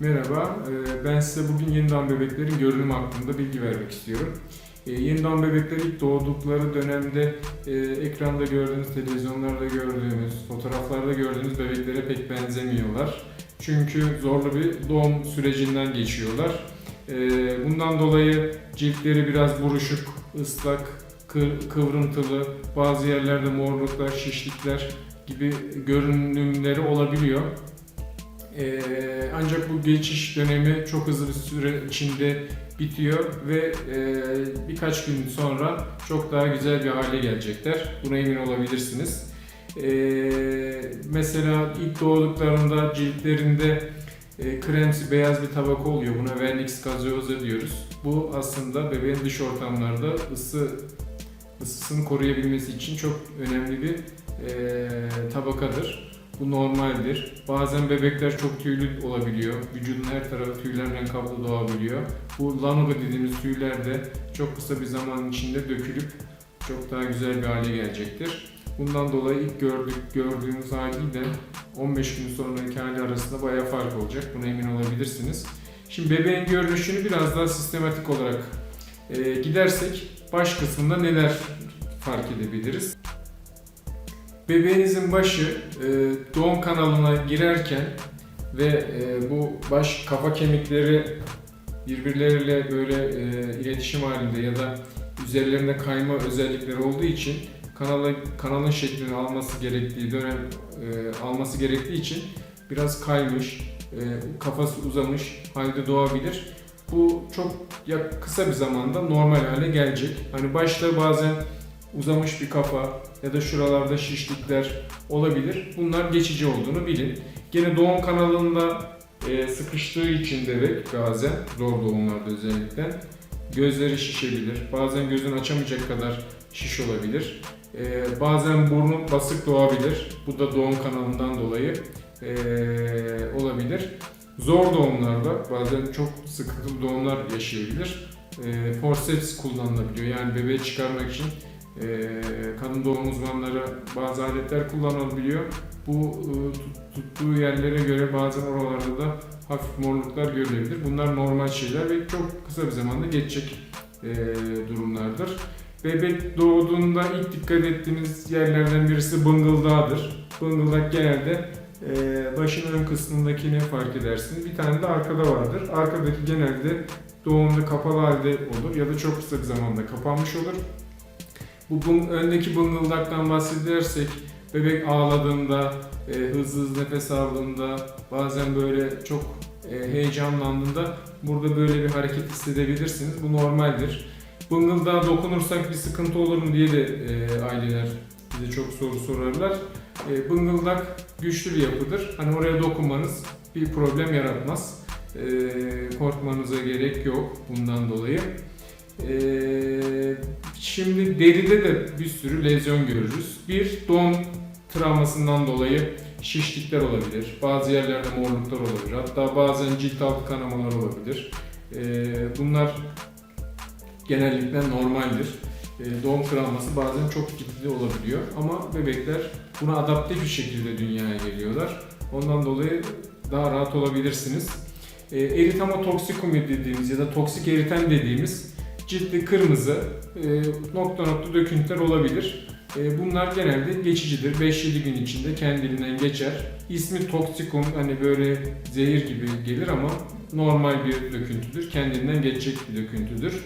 Merhaba, e, ben size bugün yeni bebeklerin görünümü hakkında bilgi vermek istiyorum. E, Yeni bebekler ilk doğdukları dönemde e, ekranda gördüğünüz, televizyonlarda gördüğünüz, fotoğraflarda gördüğünüz bebeklere pek benzemiyorlar. Çünkü zorlu bir doğum sürecinden geçiyorlar. Bundan dolayı ciltleri biraz buruşuk, ıslak, kı- kıvrıntılı, bazı yerlerde morluklar, şişlikler gibi görünümleri olabiliyor. Ee, ancak bu geçiş dönemi çok hızlı bir süre içinde bitiyor ve e, birkaç gün sonra çok daha güzel bir hale gelecekler. Buna emin olabilirsiniz. Ee, mesela ilk doğduklarında ciltlerinde e, kremsi beyaz bir tabaka oluyor. Buna vernix gazeoza diyoruz. Bu aslında bebeğin dış ortamlarda ısı ısısını koruyabilmesi için çok önemli bir e, tabakadır. Bu normaldir. Bazen bebekler çok tüylü olabiliyor. Vücudun her tarafı tüylerle kaplı doğabiliyor. Bu lanuga dediğimiz tüyler de çok kısa bir zaman içinde dökülüp çok daha güzel bir hale gelecektir. Bundan dolayı ilk gördük, gördüğümüz haliyle 15 gün sonraki hali arasında bayağı fark olacak. Buna emin olabilirsiniz. Şimdi bebeğin görünüşünü biraz daha sistematik olarak e, gidersek baş kısmında neler fark edebiliriz? Bebeğinizin başı e, doğum kanalına girerken ve e, bu baş kafa kemikleri birbirleriyle böyle e, iletişim halinde ya da üzerlerinde kayma özellikleri olduğu için kanala kanalın şeklini alması gerektiği dönem alması gerektiği için biraz kaymış, kafası uzamış halde doğabilir. Bu çok kısa bir zamanda normal hale gelecek. Hani başta bazen uzamış bir kafa ya da şuralarda şişlikler olabilir. Bunlar geçici olduğunu bilin. Gene doğum kanalında e, sıkıştığı için bebek bazen zor doğumlarda özellikle gözleri şişebilir. Bazen gözünü açamayacak kadar şiş olabilir. E, bazen burnu basık doğabilir. Bu da doğum kanalından dolayı e, olabilir. Zor doğumlarda bazen çok sıkıntılı doğumlar yaşayabilir. Forceps kullanılabiliyor. Yani bebeği çıkarmak için kadın doğum uzmanları bazı aletler kullanabiliyor. Bu e, tut- tuttuğu yerlere göre bazen oralarda da hafif morluklar görülebilir. Bunlar normal şeyler ve çok kısa bir zamanda geçecek e, durumlardır. Bebek doğduğunda ilk dikkat ettiğimiz yerlerden birisi bıngıldağıdır. Bıngıldak genelde e, başın ön kısmındakini fark edersiniz. Bir tane de arkada vardır. Arkadaki genelde doğumda kapalı halde olur ya da çok kısa bir zamanda kapanmış olur. Bu bun, öndeki bıngıldaktan bahsedersek bebek ağladığında, e, hızlı hızlı nefes aldığında, bazen böyle çok e, heyecanlandığında burada böyle bir hareket hissedebilirsiniz. Bu normaldir. Bıngıldağa dokunursak bir sıkıntı olur mu diye de e, aileler bize çok soru sorarlar. E, bıngıldak güçlü bir yapıdır. Hani oraya dokunmanız bir problem yaratmaz. E, korkmanıza gerek yok bundan dolayı. Ee, şimdi deride de bir sürü lezyon görürüz. Bir, doğum travmasından dolayı şişlikler olabilir. Bazı yerlerde morluklar olabilir. Hatta bazen cilt altı kanamalar olabilir. Ee, bunlar genellikle normaldir. Ee, doğum travması bazen çok ciddi olabiliyor. Ama bebekler buna adapte bir şekilde dünyaya geliyorlar. Ondan dolayı daha rahat olabilirsiniz. Ee, eritematoksikum dediğimiz ya da toksik eriten dediğimiz ciltli kırmızı e, nokta nokta döküntüler olabilir. E, bunlar genelde geçicidir. 5-7 gün içinde kendiliğinden geçer. İsmi toksikum hani böyle zehir gibi gelir ama normal bir döküntüdür. Kendinden geçecek bir döküntüdür.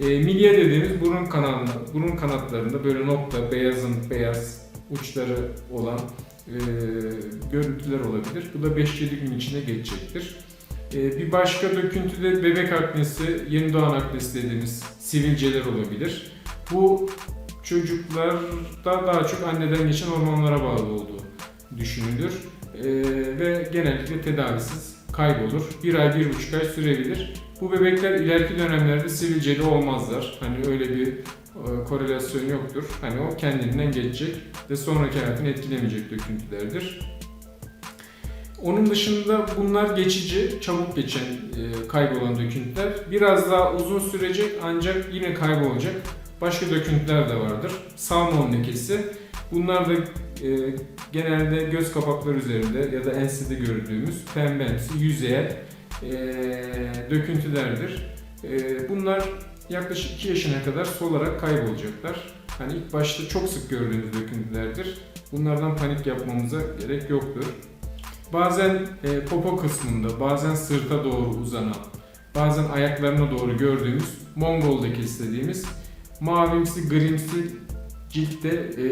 E, milye dediğimiz burun kanalında, burun kanatlarında böyle nokta, beyazın beyaz uçları olan e, görüntüler olabilir. Bu da 5-7 gün içinde geçecektir. Ee, Bir başka döküntü de bebek aknesi, yeni doğan aknesi dediğimiz sivilceler olabilir. Bu çocuklarda daha çok anneden geçen hormonlara bağlı olduğu düşünülür. Ee, ve genellikle tedavisiz kaybolur. Bir ay, bir buçuk ay sürebilir. Bu bebekler ileriki dönemlerde sivilceli olmazlar. Hani öyle bir e, korelasyon yoktur. Hani o kendinden geçecek ve sonraki hayatını etkilemeyecek döküntülerdir. Onun dışında bunlar geçici, çabuk geçen e, kaybolan döküntüler. Biraz daha uzun sürecek ancak yine kaybolacak başka döküntüler de vardır. Salmon lekesi. Bunlar da e, genelde göz kapakları üzerinde ya da ensede gördüğümüz pembemsi yüzeye e, döküntülerdir. E, bunlar yaklaşık 2 yaşına kadar solarak kaybolacaklar. Hani ilk başta çok sık gördüğümüz döküntülerdir. Bunlardan panik yapmamıza gerek yoktur. Bazen e, popo kısmında, bazen sırta doğru uzanan, bazen ayaklarına doğru gördüğümüz Mongol lekesi dediğimiz mavimsi, grimsi ciltte e,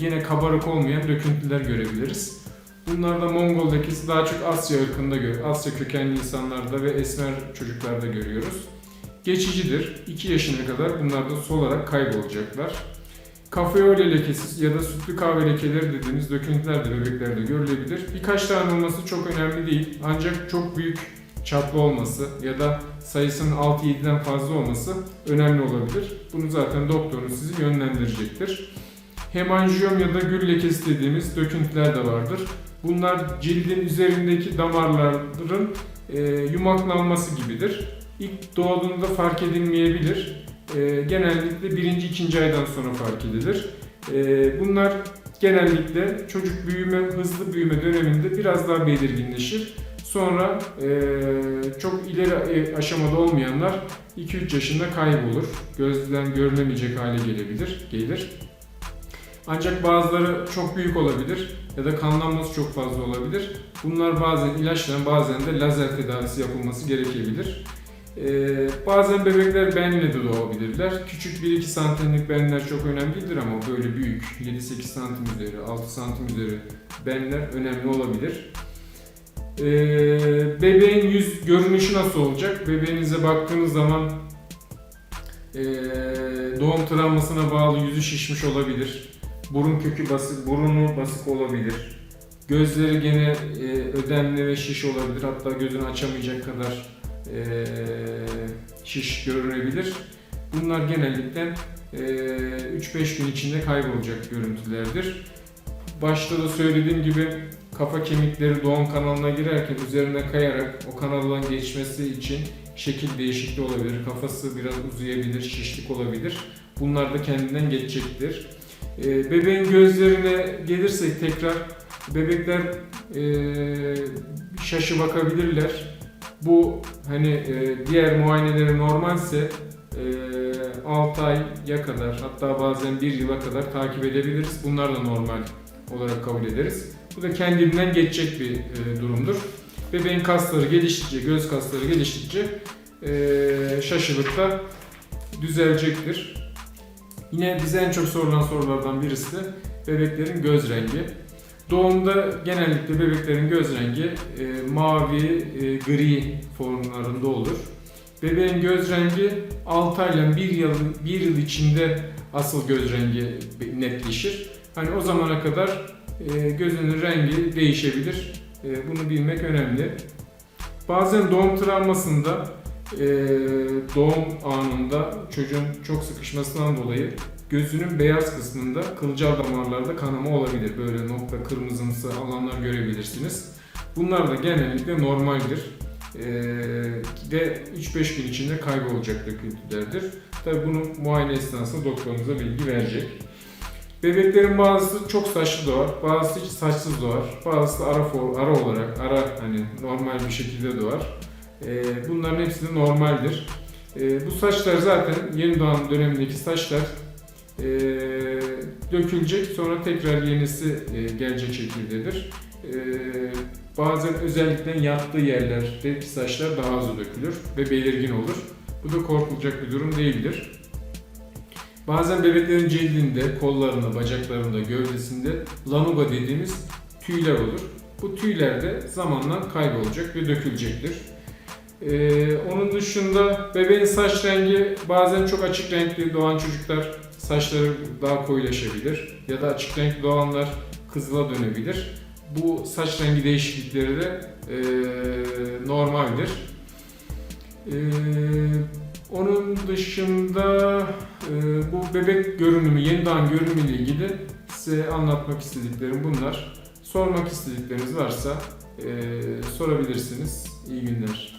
yine kabarık olmayan döküntüler görebiliriz. Bunlarda Mongol lekesi daha çok Asya ırkında gör, Asya kökenli insanlarda ve esmer çocuklarda görüyoruz. Geçicidir. 2 yaşına kadar bunlar da solarak kaybolacaklar. Kafeole lekesi ya da sütlü kahve lekeleri dediğimiz döküntüler de bebeklerde görülebilir. Birkaç tane olması çok önemli değil. Ancak çok büyük çaplı olması ya da sayısının 6-7'den fazla olması önemli olabilir. Bunu zaten doktorunuz sizi yönlendirecektir. Hemanjiyom ya da gül lekesi dediğimiz döküntüler de vardır. Bunlar cildin üzerindeki damarların e, yumaklanması gibidir. İlk doğduğunda fark edilmeyebilir. E, genellikle birinci, ikinci aydan sonra fark edilir. E, bunlar genellikle çocuk büyüme, hızlı büyüme döneminde biraz daha belirginleşir. Sonra e, çok ileri e, aşamada olmayanlar 2-3 yaşında kaybolur. Gözden görülemeyecek hale gelebilir, gelir. Ancak bazıları çok büyük olabilir ya da kanlanması çok fazla olabilir. Bunlar bazen ilaçla bazen de lazer tedavisi yapılması gerekebilir. Ee, bazen bebekler benle de doğabilirler. Küçük 1-2 santimlik benler çok önemli değildir ama böyle büyük 7-8 santim üzeri, 6 santim üzeri benler önemli olabilir. Ee, bebeğin yüz görünüşü nasıl olacak? Bebeğinize baktığınız zaman ee, doğum travmasına bağlı yüzü şişmiş olabilir. Burun kökü basık, burunu basık olabilir. Gözleri gene e, ödemli ve şiş olabilir. Hatta gözünü açamayacak kadar e, şiş görünebilir. Bunlar genellikle e, 3-5 gün içinde kaybolacak görüntülerdir. Başta da söylediğim gibi kafa kemikleri doğum kanalına girerken üzerine kayarak o kanaldan geçmesi için şekil değişikliği olabilir. Kafası biraz uzayabilir, şişlik olabilir. Bunlar da kendinden geçecektir. E, bebeğin gözlerine gelirsek tekrar bebekler e, şaşı bakabilirler. Bu hani e, diğer muayeneleri normalse e, 6 aya kadar hatta bazen 1 yıla kadar takip edebiliriz. Bunlar da normal olarak kabul ederiz. Bu da kendinden geçecek bir e, durumdur. Bebeğin kasları geliştikçe, göz kasları geliştikçe e, şaşılıkta düzelecektir. Yine bize en çok sorulan sorulardan birisi de bebeklerin göz rengi. Doğumda genellikle bebeklerin göz rengi e, mavi, e, gri formlarında olur. Bebeğin göz rengi 6 ayla 1 yıl, 1 yıl içinde asıl göz rengi netleşir. Hani o zamana kadar e, gözünün rengi değişebilir. E, bunu bilmek önemli. Bazen doğum travmasında e, doğum anında çocuğun çok sıkışmasından dolayı gözünün beyaz kısmında kılcal damarlarda kanama olabilir. Böyle nokta kırmızımsı alanlar görebilirsiniz. Bunlar da genellikle normaldir. Ee, ve 3-5 gün içinde kaybolacak döküntülerdir. Tabi bunu muayene esnasında doktorunuza bilgi verecek. Bebeklerin bazısı çok saçlı doğar, bazısı hiç saçsız doğar, bazısı ara, for, ara olarak, ara hani normal bir şekilde doğar. Ee, bunların hepsi de normaldir. Ee, bu saçlar zaten yeni doğan dönemindeki saçlar e, dökülecek sonra tekrar yenisi e, gelecek şekildedir. E, bazen özellikle yattığı yerlerdeki saçlar daha hızlı dökülür ve belirgin olur. Bu da korkulacak bir durum değildir. Bazen bebeklerin cildinde, kollarında, bacaklarında, gövdesinde lanuga dediğimiz tüyler olur. Bu tüyler de zamanla kaybolacak ve dökülecektir. Ee, onun dışında bebeğin saç rengi bazen çok açık renkli doğan çocuklar saçları daha koyulaşabilir ya da açık renkli doğanlar kızıla dönebilir. Bu saç rengi değişiklikleri de e, normaldir. E, onun dışında e, bu bebek görünümü, yeni doğan görünümü ile ilgili size anlatmak istediklerim bunlar. Sormak istedikleriniz varsa e, sorabilirsiniz. İyi günler.